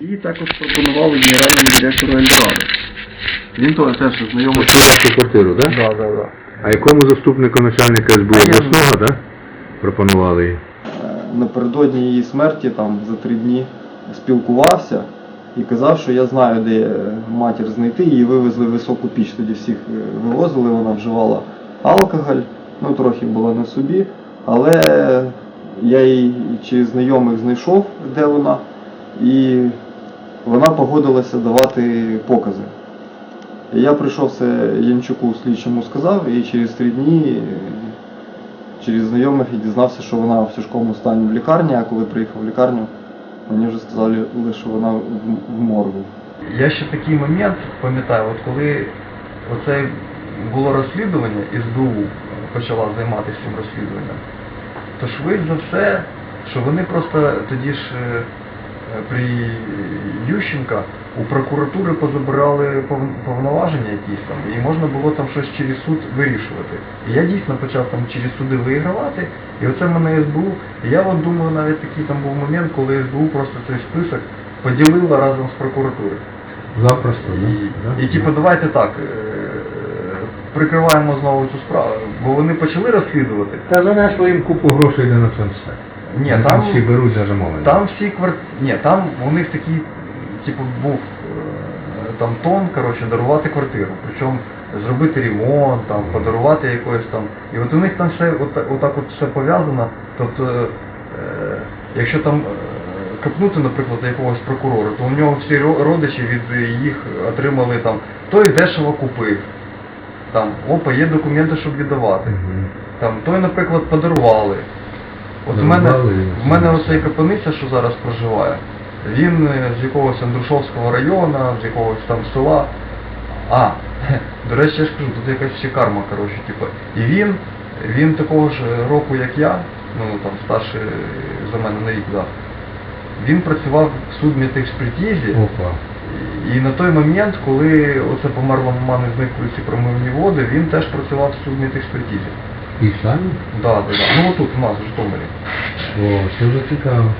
І також пропонували генеральному директору Ельдорадо. Він то теж знайомий. Це вашу квартиру, так? Да, да, да. А якому заступнику начальника СБУ обласного, так? Пропонували її? Напередодні її смерті, там за три дні, спілкувався і казав, що я знаю, де матір знайти. Її вивезли в високу піч, тоді всіх е, вивозили, вона вживала алкоголь, ну трохи була на собі, але я її через знайомих знайшов, де вона, і вона погодилася давати покази. Я прийшов це Янчуку слідчому сказав, і через три дні е, через знайомих і дізнався, що вона в тяжкому стані в лікарні, а коли приїхав в лікарню, мені вже сказали, що вона в, моргу. Я ще такий момент пам'ятаю, от коли оце було розслідування, СБУ почала займатися цим розслідуванням, то швидше за все, що вони просто тоді ж е, при Ющенка у прокуратури позабирали пов- повноваження якісь там, і можна було там щось через суд вирішувати. І я дійсно почав там через суди вигравати, і оце в мене СБУ. І я от думаю, навіть такий там був момент, коли СБУ просто цей список поділила разом з прокуратурою. Запросто, І, і типу, давайте так, е, прикриваємо знову цю справу, бо вони почали розслідувати. Та занесло їм купу грошей на це все. Ні, Ну, там, всі беруть за замовлення. там всі кварт... Ні, там у них такий, типу, був е, там тон, коротше, дарувати квартиру. Причому зробити ремонт, там, подарувати якось там. І от у них там все от, отак от все пов'язано. Тобто, е, якщо там е, копнути, наприклад, якогось прокурора, то у нього всі родичі від їх отримали там, той дешево купив. Там, опа, є документи, щоб віддавати. Там той, наприклад, подарували. От в мене, в мене оцей капаниця, що зараз проживає, він е, з якогось Андрушовського району, з якогось там села. А, до речі, я ж кажу, тут якась ще карма, коротше, типу. І він, він такого ж року, як я, ну там старший за мене на рік, да. Він працював в судмедекспертизі. Опа. І на той момент, коли оце померла мама не зникли ці промивні води, він теж працював в судмедекспертизі. І самі? Да, да, да. Ну отут у нас в Житомирі. О, це вже цікаво.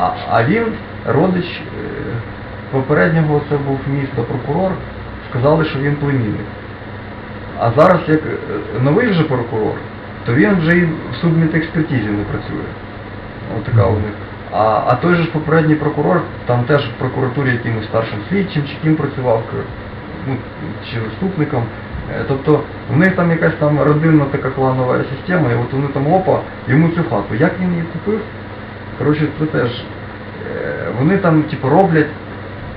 А, а він родич е, попереднього це був місто прокурор, сказали, що він племінник. А зараз як е, новий вже прокурор, то він вже і в судмедекспертизі не працює. Ось така у них. А, а той же ж попередній прокурор, там теж в прокуратурі якимось старшим слідчим чи ким працював, ну, чи заступником. Е, Тобто в них там якась там родинна така кланова система, і от вони там опа, йому цю хату. Як він її купив? Коротше, це теж. е, Вони там типу, роблять,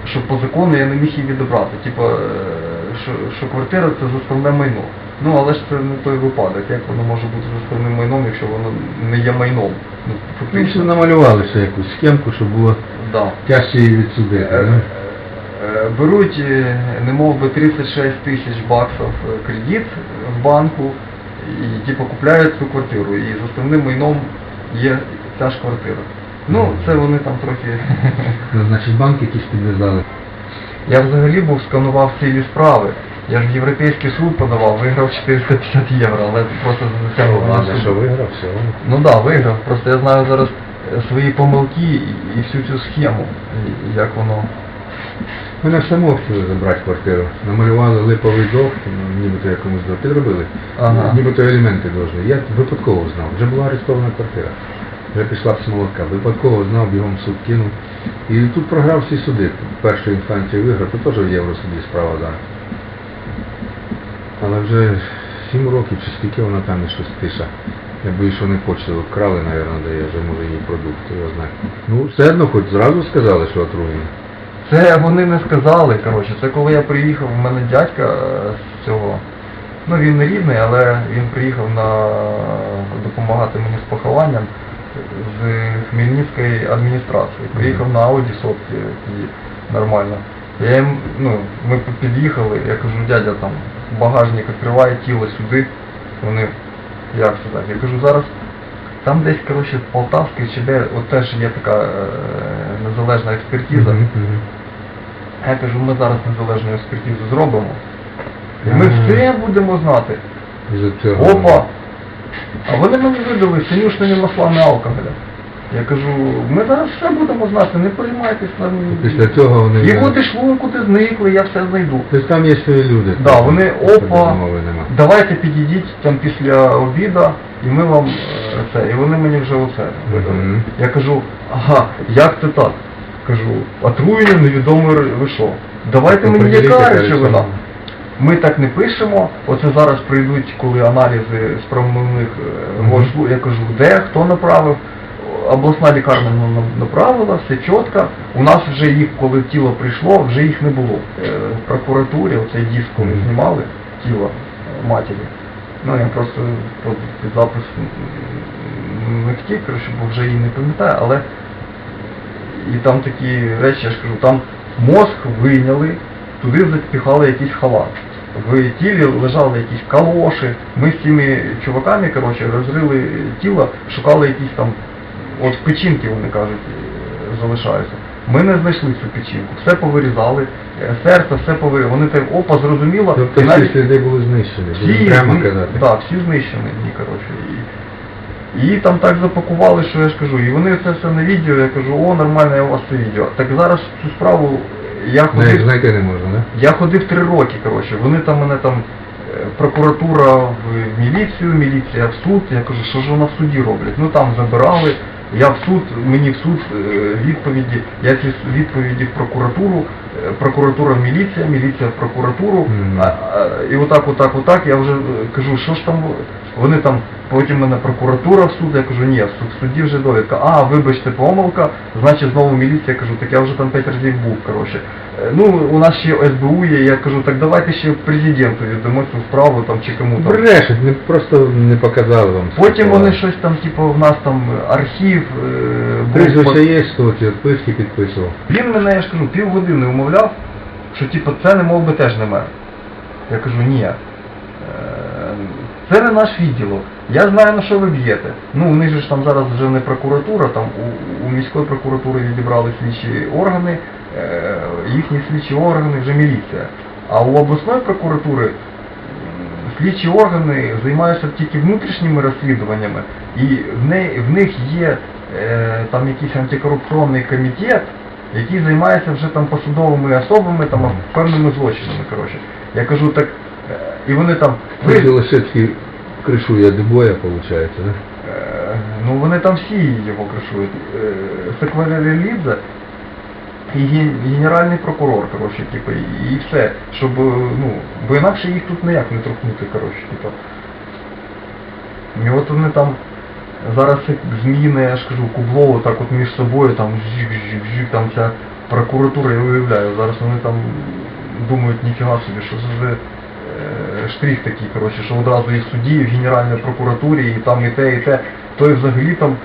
що по закону я не міг її відібрати. Типу, е, що, що квартира це заставне майно. Ну, але ж це не той випадок, як воно може бути заставним майном, якщо воно не є майном. Ну, Ну, фактично. намалювали ще якусь схемку, щоб було Да. тяжче її відсудити. Е, ну. е, Беруть, е, не мов би 36 тисяч баксів е, кредит в банку і типу купляють цю квартиру. І з основним майном є ця ж квартира. Ну, це вони там трохи. Ну, значить, банк якийсь підв'язали. Я взагалі був сканував цілі справи. Я ж в Європейський суд подавав, виграв 450 євро, але просто за це Ладно, що виграв, все. Ну так, да, виграв. Просто я знаю зараз е, свої помилки і всю цю схему, як воно. Мене в село хотіли забрати квартиру. Намалювали липовий дох, ну, нібито якомусь. Підробили. Ага. Нібито елементи должны. Я випадково знав. Вже була арестована квартира. Вже пішла з молотка. Випадково знав, бігом в суд кинув. І тут програв всі суди. Першу інстанцію виграв, то теж в Євросуді справа зараз. Але вже сім років чи скільки вона там і щось тиша. Я боюсь, що вони почту вкрали, мабуть, де я вже може її продукт, його знає. Ну, все одно хоч зразу сказали, що отруєні. Це вони не сказали, коротше, це коли я приїхав, у мене дядька е, з цього, ну він не рідний, але він приїхав на допомагати мені з похованням з Хмельницької адміністрації. Приїхав на Ауді сотки і нормально. Я їм, ну, ми під'їхали, я кажу, дядя там багажник відкриває тіло сюди. Вони, як сказати, я кажу, зараз там десь, коротше, Полтавський чи де, от теж є така е, незалежна експертиза. Мгм, Я кажу, ми зараз незалежну експертизу зробимо. І ми все будемо знати. Опа! А вони мені видали синюшними маслами алкоголя. Я кажу, ми зараз все будемо знати, не переймайтесь нам. Після цього вони... І от ішло, куди зникли, я все знайду. Тобто там є свої люди. Да, вони опа, давайте підійдіть там після обіда, і ми вам е, це. І вони мені вже оце видали. Я кажу, ага, як це так? Кажу, отруєння невідомо що. Давайте Ну, мені поділіться, яка речовина. що- Ми так не пишемо. Оце зараз прийдуть, коли аналізи з промовних Мгм. можу. Я кажу, де, хто направив. Обласна лікарня на- направила, все чітко. У нас вже їх, коли тіло прийшло, вже їх не було. Е, В прокуратурі оцей диск, коли Мгм. знімали тіло е, матері. Ну я просто про- під запис м, не коротше, бо вже її не пам'ятаю, але і там такі речі, я ж кажу, там мозг вийняли, туди запіхали якийсь халат. В тілі лежали якісь калоші. Ми з цими чуваками, коротше, розрили тіло, шукали якісь там, от печінки, вони кажуть, е, залишаються. Ми не знайшли цю печінку, все повирізали, е, серце, все повирізали. Вони так, опа, зрозуміло. Тобто і всі сліди були знищені, всі, прямо казати. Да, всі знищені, ні, коротше. І там так запакували, що я ж кажу. І вони це все на відео, я кажу, о, нормально, я у вас це відео. Так зараз цю справу я Ну, ходив, знайти не можна, да? я ходив три роки, коротше. Вони там мене там, е, прокуратура в міліцію, міліція в суд. Я кажу, що ж вона в суді роблять? Ну там забирали. Я в суд, мені в суд е, відповіді, я ці відповіді в прокуратуру, е, прокуратура в міліція, міліція в прокуратуру. Мгм. А, а, і отак, отак, отак, я вже кажу, що ж там, вони там, потім мене прокуратура в суд, я кажу, ні, в суд- суді вже довідка, а, вибачте, помилка, значить знову міліція, я кажу, так я вже там п'ять разів був, коротше. Е, Ну, у нас ще СБУ є, я кажу, так давайте ще президенту віддамо цю справу там чи кому там. Брешуть, не, просто не показали вам. Потім вони щось там, типу, в нас там архів, е, Прізвище по- є, що ті відписки підписував. Він мене, я ж кажу, півгодини умовляв, що типу це не мов би теж не мер. Я кажу, ні. Це не наш відділок. Я знаю на що ви б'єте. Ну, у них же ж там зараз вже не прокуратура, там у, у міської прокуратури відібрали слідчі органи, е, їхні слідчі органи вже міліція. А у обласної прокуратури слідчі органи займаються тільки внутрішніми розслідуваннями, і в, неї, в них є е, там якийсь антикорупційний комітет, який займається вже там посадовими особами, там певними злочинами. Коротше. Я кажу, так, і вони там. Ви ви- Білошецький кришує Дебоя, виходить, да? Е, Ну вони там всі його кришують. Е, Секварелі Лідзе і ген- генеральний прокурор, коротше, типу, і, і все. Щоб, е, ну, бо інакше їх тут ніяк не трохнути, коротше, типу. І от вони там зараз як зміни, я ж кажу, кублово так от між собою там жик-жик-жик, там ця прокуратура, я уявляю, зараз вони там думають, ніфіга собі, що це за штрих такий, коротше, що одразу і в суді, і в Генеральній прокуратурі, і там і те, і те. Той взагалі там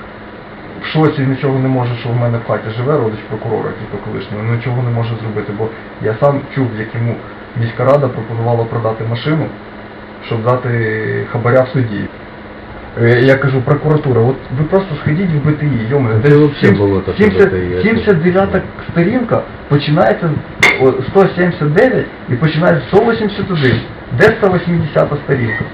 в шоці нічого не може, що в мене в хаті живе родич прокурора, типу колишнього, ну нічого не може зробити, бо я сам чув, як йому міська рада пропонувала продати машину, щоб дати хабаря в суді. Е, Я кажу, прокуратура, от ви просто сходіть в БТІ, йомо, Це взагалі було таке 79 сторінка починається о, 179 і починається 181. Де 180 сторінка?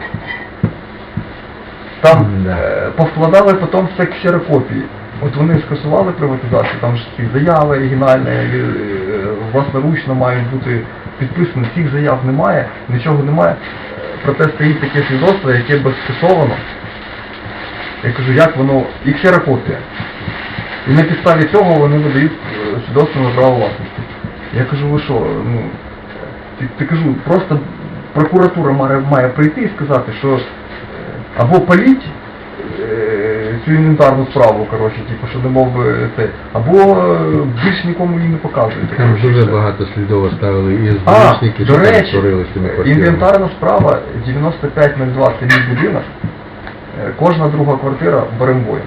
Там е, повкладали потім все ксерокопії. От вони скасували приватизацію, там ж ці заяви оригінальні, е, власноручно мають бути підписані, цих заяв немає, нічого немає. Проте стоїть таке свідоцтво, яке без скасовано. Я кажу, як воно, і ксерокопія. І на підставі цього вони видають е, свідоцтво на право власності. Я кажу, ви що, ну, ти, ти кажу, просто прокуратура має, має прийти і сказати, що е, або паліть е, цю інвентарну справу, коротше, типу, що не мов би це, або е, більш нікому її не показуєте. Там коротше, дуже все. багато слідов оставили і збручники, до що там речі, створили з цими квартирами. інвентарна справа 9502 це мій будинок. Е, Кожна друга квартира Берембоєм.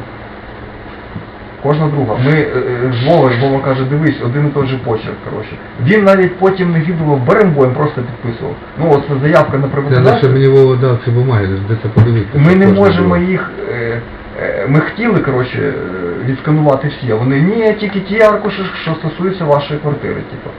Кожна друга. Ми е, е, з Вовою, Вова каже, дивись, один і той же почерк, коротше. Він навіть потім не відував Берембоєм, просто підписував. Ну от це заявка на Це приватизацію. наше мені Вова дав ці бумаги, де це подивитися. Ми не Кожна можемо друга. їх. е, е, Ми хотіли, коротше, е, відсканувати всі, а вони ні, тільки ті аркуші, що стосуються вашої квартири, типу.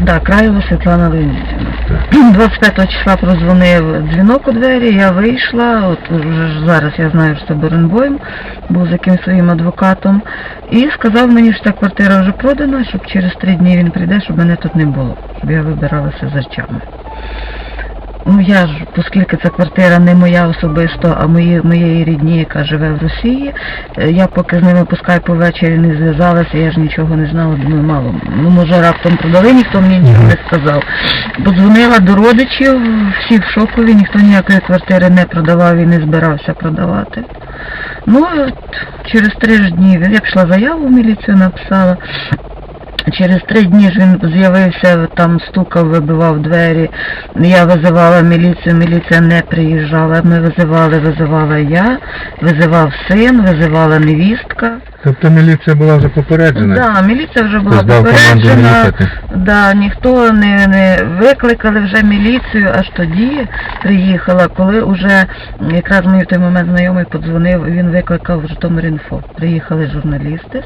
Да, Краєва Світлана Леонідівна. 25 числа прозвонив дзвінок у двері, я вийшла, от вже зараз я знаю, що це Боренбойм, був з якимсь своїм адвокатом, і сказав мені, що ця квартира вже продана, щоб через три дні він прийде, щоб мене тут не було, щоб я вибиралася з речами. Ну я ж, оскільки ця квартира не моя особисто, а мої, моєї рідні, яка живе в Росії, е, я поки з ними по скайпу ввечері не зв'язалася, я ж нічого не знала, думаю, мало. Ну, може, раптом продали, ніхто мені нічого не сказав. Подзвонила до родичів, всі в шокові, ніхто ніякої квартири не продавав і не збирався продавати. Ну, от через три ж дні я пішла заяву в міліцію, написала. Через три дні ж він з'явився, там стукав, вибивав двері. Я визивала міліцію, міліція не приїжджала. Ми визивали, визивала я, визивав син, визивала невістка. Тобто міліція була вже попереджена? Да, міліція вже була Хтось дав команду не попереджена. Да, ніхто не, не викликали вже міліцію, аж тоді приїхала, коли вже якраз мені в той момент знайомий подзвонив, він викликав в Житомир.Інфо. Приїхали журналісти.